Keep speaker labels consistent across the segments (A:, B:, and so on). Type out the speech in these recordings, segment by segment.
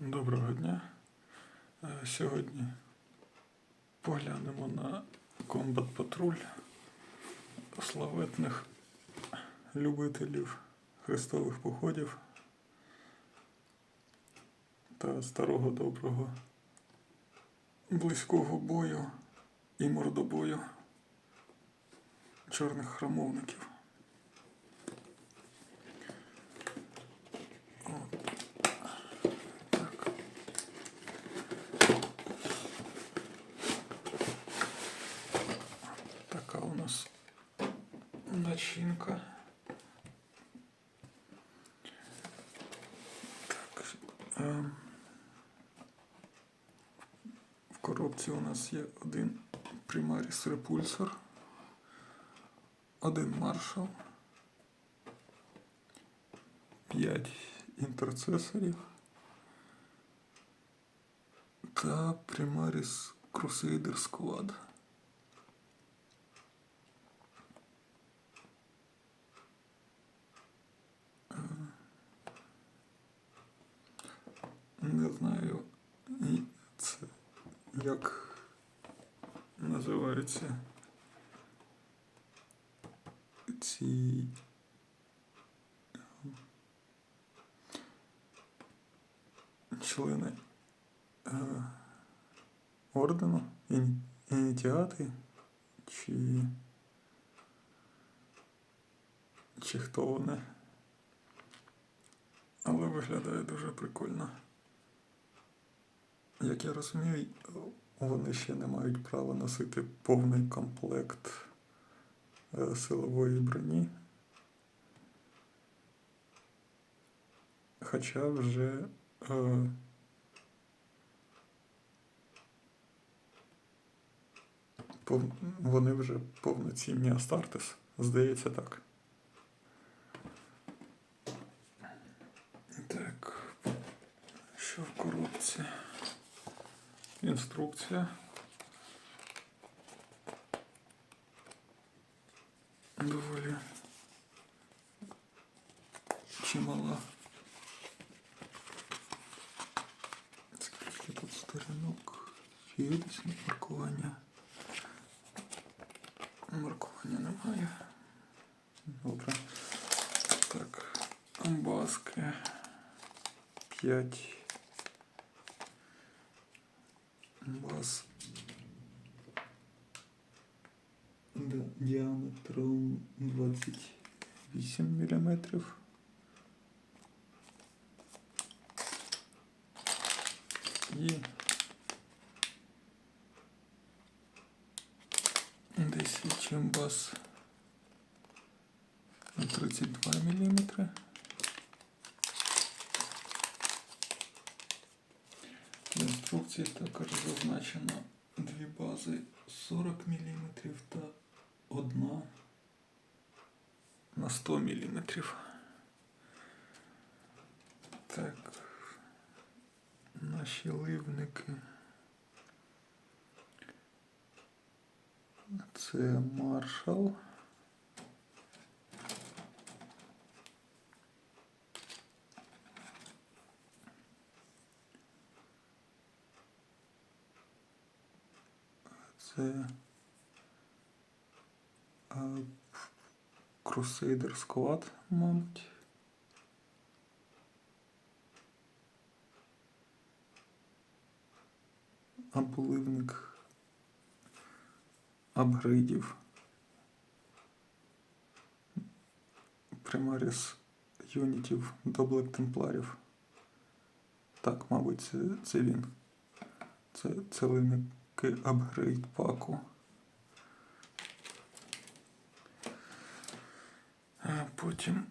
A: Доброго дня. Е, Сьогодні поглянемо на Combat Patrol славетних любителів хрестових походів та старого доброго близького бою і мордобою чорних храмовників. От. Так. Така у нас начинка. Так. ем, В коробці у нас є один Primaris репульсор, один маршал, 5 інтерцесорів та Primaris Crusader Squad. Не знаю, і це як називаються ці члени е, ордену, іні- ініціати, чи, чи хто вони. Але виглядає дуже прикольно. Як я розумію, вони ще не мають права носити повний комплект е, силової броні. Хоча вже е, вони вже повноцінні Астартес. Здається так. Так, що в коробці? Інструкція. Доволі чимала. Скільки тут сторінок? Є десь маркування? Маркування немає. Добре. Так, амбаски. 5 діаметром 28 мм. І 10 чимбас на 32 мм. В інструкції також зазначено дві бази 40 мм та одна на 100 мм. Так, наші ливники. Це маршал. Це Crusader Squad, мабуть. Обливник апгрейдів. Примаріс юнітів до Блек Темпларів. Так, мабуть, це, це він. Це, це линники апгрейд паку. Потім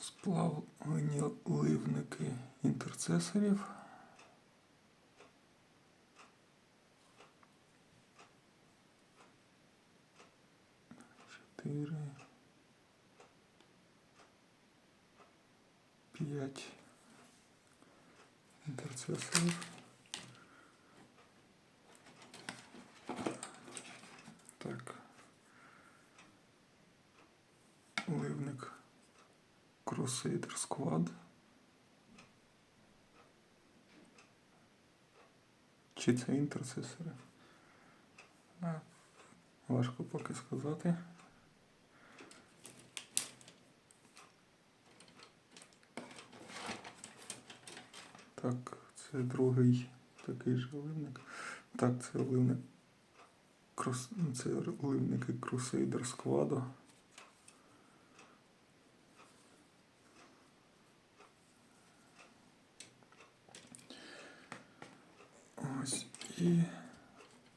A: сплавлені ливники інтерцесорів. Чотири. П'ять інтерцесорів. Так. Ливник Crusader Squad. Чи це інтерцесори? Важко поки сказати. Так, це другий такий же оливник. Так, це ну, Це оливники Crusader складу. Ось і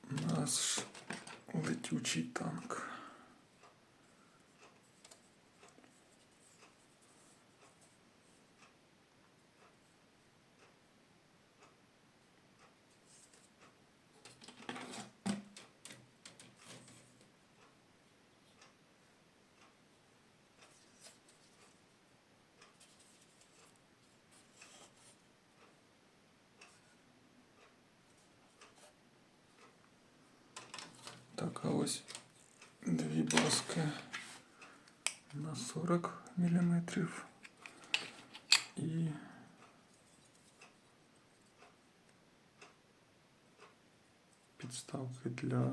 A: наш летючий танк. Так, а ось дві баски на 40 мм і підставки для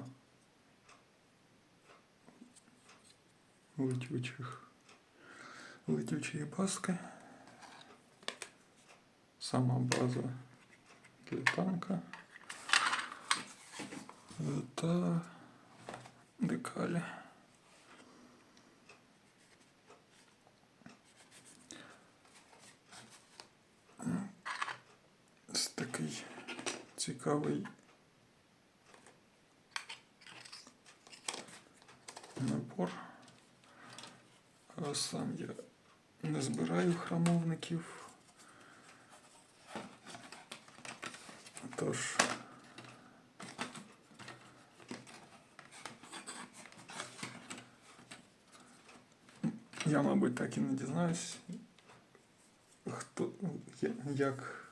A: летючих летючої баски. Сама база для танка. Е, Та декалі. Ось такий цікавий набор. Сам я не збираю храмовників. Тож Я, мабуть, так і не дізнаюсь, хто як.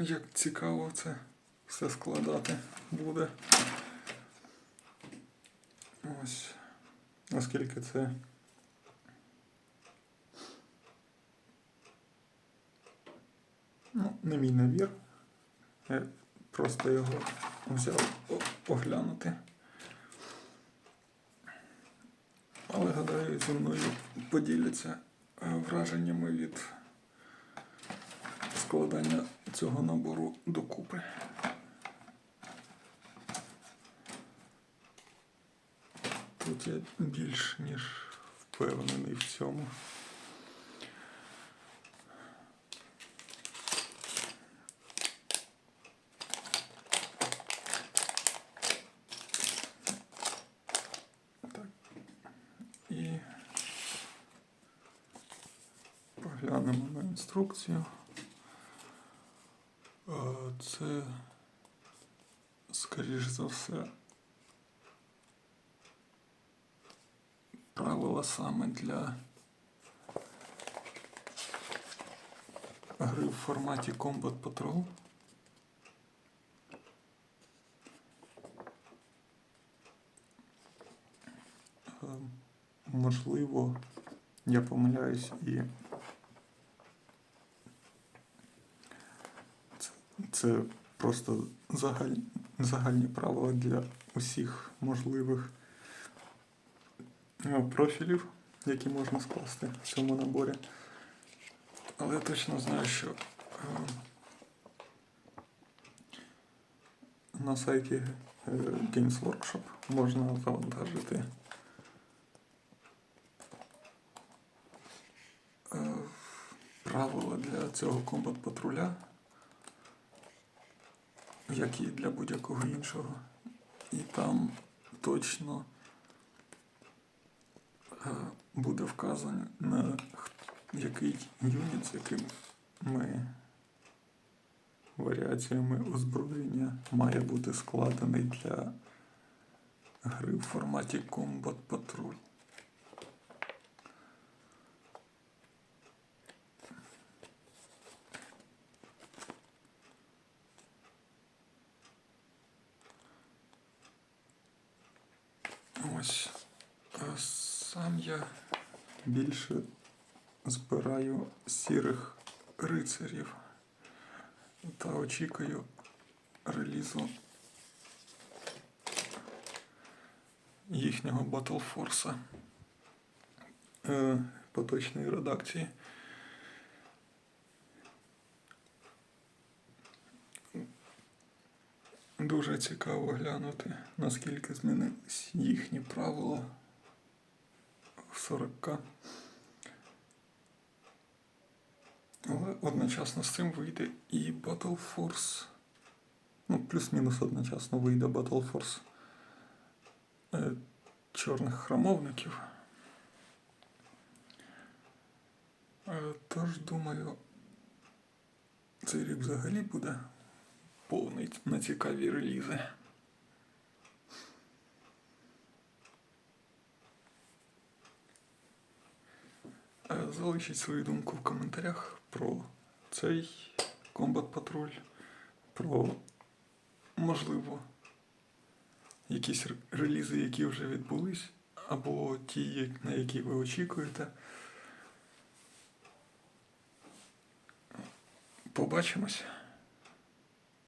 A: Як цікаво це все складати буде. Ось. Наскільки це. Ну, не мій набір. Я просто його взяв оглянути. Але гадаю, зі мною поділяться е, враженнями від складання цього набору докупи. Тут я більш ніж впевнений в цьому. Так. І поглянемо на інструкцію. Е, Це, скоріш за все, правила саме для гри в форматі Combat Patrol. Е, Можливо, я помиляюсь і це, просто загаль, загальні правила для усіх можливих е, профілів, які можна скласти в цьому наборі. Але я точно знаю, що е, на сайті е, Games Workshop можна завантажити правила для цього комбат патруля, як і для будь-якого іншого. І там точно е, буде вказано на який юніт, з яким ми варіаціями озброєння має бути складений для гри в форматі Combat Patrol. Ось а сам я більше збираю сірих рицарів та очікую релізу їхнього Force е, поточної редакції. Дуже цікаво глянути, наскільки змінились їхні правила 40 Але одночасно з цим вийде і Battle Force. Ну, плюс-мінус одночасно вийде Battle Force е, чорних храмовників. Е, тож, думаю, цей рік взагалі буде повний на цікаві релізи. Залишіть свою думку в коментарях про цей Combat Патруль, про можливо якісь релізи, які вже відбулись, або ті, на які ви очікуєте. Побачимось.